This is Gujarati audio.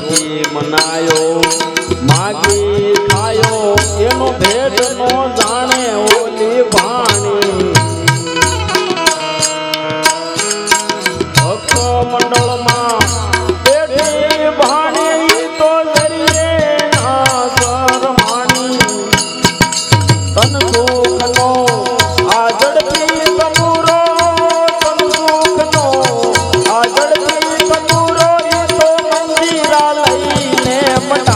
જોગી મનાયો માગી ખાયો એનો ભેદ નો જાણે ઓલી ભાણી ભક્ત મંડળમાં બેઠી ભાણી